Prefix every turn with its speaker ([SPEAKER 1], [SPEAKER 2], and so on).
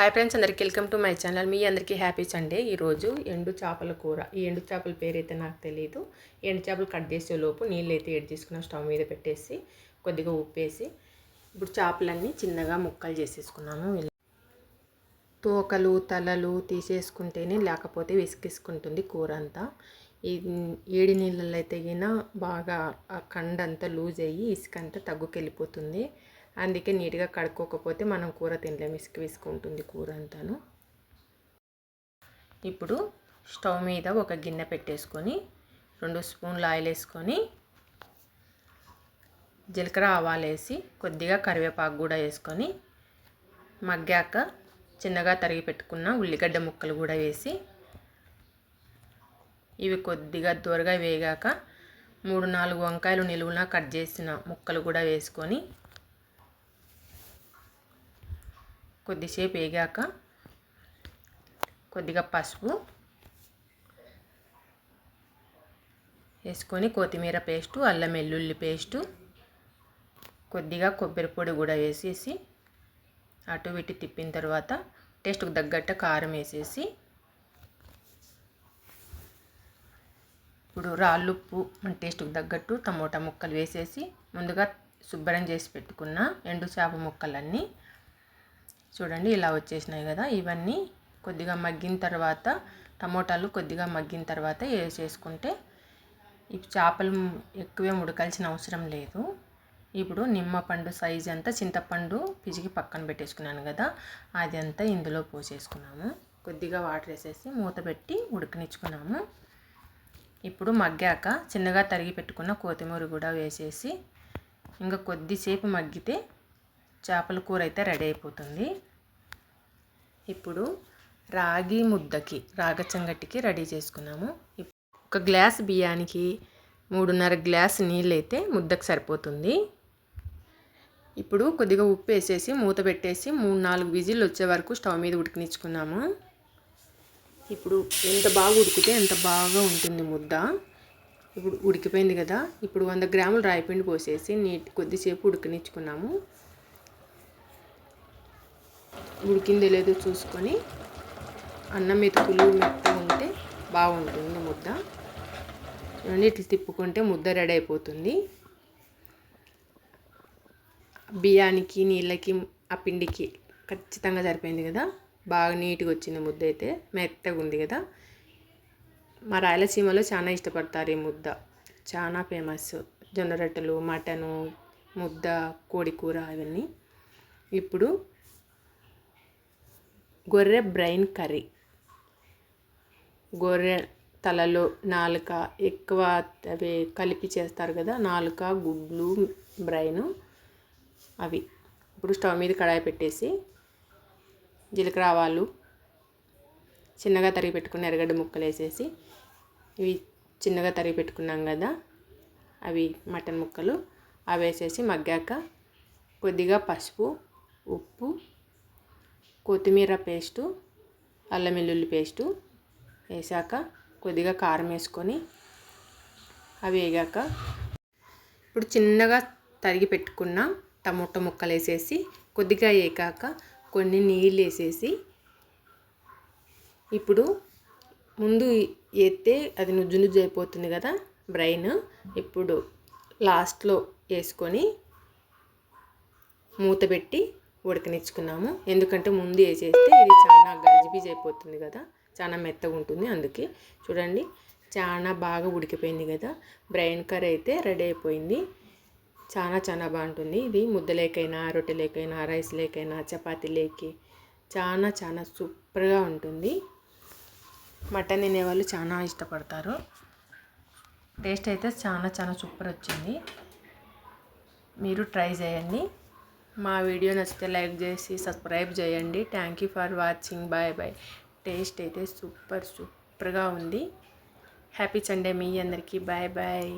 [SPEAKER 1] Hi friends అందరికీ welcome to my channel మీ అందరికీ హ్యాపీ సండే ఈరోజు ఎండు చేపల కూర. ఈ ఎండు చేపల పేరైతే నాకు తెలియదు ఎండు చేపలు కట్ చేసే లోపు నీళ్ళు అయితే ఎడ్ చేసుకున్నాం స్టవ్ మీద పెట్టేసి కొద్దిగా ఉప్పేసి ఇప్పుడు చేపలన్నీ చిన్నగా ముక్కలు చేసేసుకున్నాము తోకలు తలలు తీసేసుకుంటేనే లేకపోతే విసిగిసుకుంటుంది కూర అంతా. ఈ ఏడి నీళ్ళల్లో అయితే బాగా ఆ కండంతా లూజ్ అయ్యి ఇసుక అంతా తగ్గుకెళ్ళిపోతుంది. అందుకే నీట్గా కడుక్కోకపోతే మనం కూర తినలేము ఇసుక విసుకుంటుంది కూర అంతాను. ఇప్పుడు స్టవ్ మీద ఒక గిన్నె పెట్టేసుకొని రెండు స్పూన్లు ఆయిల్ వేసుకొని జీలకర్ర ఆవాలు వేసి కొద్దిగా కరివేపాకు కూడా వేసుకొని మగ్గాక చిన్నగా తరిగి పెట్టుకున్న ఉల్లిగడ్డ ముక్కలు కూడా వేసి ఇవి కొద్దిగా దూరగా వేగాక మూడు నాలుగు వంకాయలు నిలువున కట్ చేసిన ముక్కలు కూడా వేసుకొని కొద్దిసేపు వేగాక కొద్దిగా పసుపు వేసుకొని కొత్తిమీర పేస్టు అల్లం వెల్లుల్లి పేస్టు కొద్దిగా కొబ్బరి పొడి కూడా వేసేసి అటు ఇటు తిప్పిన తర్వాత టేస్ట్కి తగ్గట్టు కారం వేసేసి ఇప్పుడు రాళ్ళుప్పు మన టేస్ట్కి తగ్గట్టు టమోటా ముక్కలు వేసేసి ముందుగా శుభ్రం చేసి పెట్టుకున్న ఎండు చేప ముక్కలన్నీ చూడండి ఇలా వచ్చేసినాయి కదా. ఇవన్నీ కొద్దిగా మగ్గిన తర్వాత టమోటాలు కొద్దిగా మగ్గిన తర్వాత వేసేసుకుంటే ఈ చేపలు ఎక్కువే ఉడకాల్సిన అవసరం లేదు. ఇప్పుడు నిమ్మపండు సైజ్ అంతా చింతపండు పిజికి పక్కన పెట్టేసుకున్నాను కదా. అది అంతా ఇందులో పోసేసుకున్నాము. కొద్దిగా వాటర్ వేసేసి మూత పెట్టి ఉడకనిచ్చుకున్నాము. ఇప్పుడు మగ్గాక చిన్నగా తరిగి పెట్టుకున్న కొత్తిమీర కూడా వేసేసి ఇంకా కొద్దిసేపు మగ్గితే చేపల కూర అయితే రెడీ అయిపోతుంది. ఇప్పుడు రాగి ముద్దకి రాగచంగటికి రెడీ చేసుకున్నాము. ఒక గ్లాస్ బియ్యానికి మూడున్నర గ్లాస్ నీళ్ళు అయితే ముద్దకు సరిపోతుంది. ఇప్పుడు కొద్దిగా ఉప్పు వేసేసి మూత పెట్టేసి మూడు నాలుగు విజిల్ వచ్చే వరకు స్టవ్ మీద ఉడికినిచ్చుకున్నాము. ఇప్పుడు ఎంత బాగా ఉడికితే ఎంత బాగా ఉంటుంది ముద్ద. ఇప్పుడు ఉడికిపోయింది కదా ఇప్పుడు వంద గ్రాములు రాయిపిండి పోసేసి నీట్ కొద్దిసేపు ఉడికినిచ్చుకున్నాము. ఉడికిందో లేదో చూసుకొని అన్నం మెతుకులు మెత్తగా ఉంటే బాగుంటుంది ముద్ద. ఇట్లా తిప్పుకుంటే ముద్ద రెడీ అయిపోతుంది. బియ్యానికి నీళ్ళకి ఆ పిండికి ఖచ్చితంగా సరిపోయింది కదా? బాగా నీట్గా వచ్చింది ముద్ద అయితే. మెత్తగా ఉంది కదా? మా రాయలసీమలో చాలా ఇష్టపడతారు ఈ ముద్ద. చాలా ఫేమస్. జొన్న రొట్టెలు మటను ముద్ద కోడి కూర అవన్నీ ఇప్పుడు గొర్రె బ్రెయిన్ కర్రీ. గొర్రె తలలో నాలుక ఎక్కువ అవి కలిపి చేస్తారు కదా నాలుక గుడ్లు బ్రెయిన్ అవి. ఇప్పుడు స్టవ్ మీద కడాయి పెట్టేసి జీలకర్ర ఆవాలు చిన్నగా తరిగి పెట్టుకున్న ఎర్రగడ్డ ముక్కలు వేసేసి ఇవి చిన్నగా తరిగి పెట్టుకున్నాం కదా అవి మటన్ ముక్కలు. అవి వేసేసి మగ్గాక కొద్దిగా పసుపు ఉప్పు కొత్తిమీర పేస్టు అల్లం వెల్లుల్లి పేస్టు వేసాక కొద్దిగా కారం వేసుకొని అవి వేగాక ఇప్పుడు చిన్నగా తరిగి పెట్టుకున్న టమోటా ముక్కలు వేసేసి కొద్దిగా వేగాక కొన్ని నీళ్ళు వేసేసి ఇప్పుడు ముందు వేస్తే అది నుజ్జు నుజ్జు అయిపోతుంది కదా బ్రైన్ ఇప్పుడు లాస్ట్లో వేసుకొని మూత పెట్టి ఉడకనిచ్చుకున్నాము. ఎందుకంటే ముందు వేసేస్తే ఇది చాలా గజిబిజ్ అయిపోతుంది కదా. చాలా మెత్తగా ఉంటుంది అందుకే. చూడండి చాలా బాగా ఉడికిపోయింది కదా. బ్రైన్ కర్రీ అయితే రెడీ అయిపోయింది. చాలా చాలా బాగుంటుంది. ఇది ముద్దలేకైనా రొట్టెలేకైనా రైస్ లేకైనా చపాతీ లేకి చాలా చాలా సూపర్గా ఉంటుంది. మటన్ తినేవాళ్ళు చాలా ఇష్టపడతారు. టేస్ట్ అయితే చాలా చాలా సూపర్ వచ్చింది. మీరు ట్రై చేయండి. మా వీడియో నచ్చితే లైక్ చేసి సబ్స్క్రైబ్ చేయండి. Thank you for watching bye bye taste అయితే సూపర్ సూపర్గా ఉంది. హ్యాపీ సండే మీ అందరికీ. Bye bye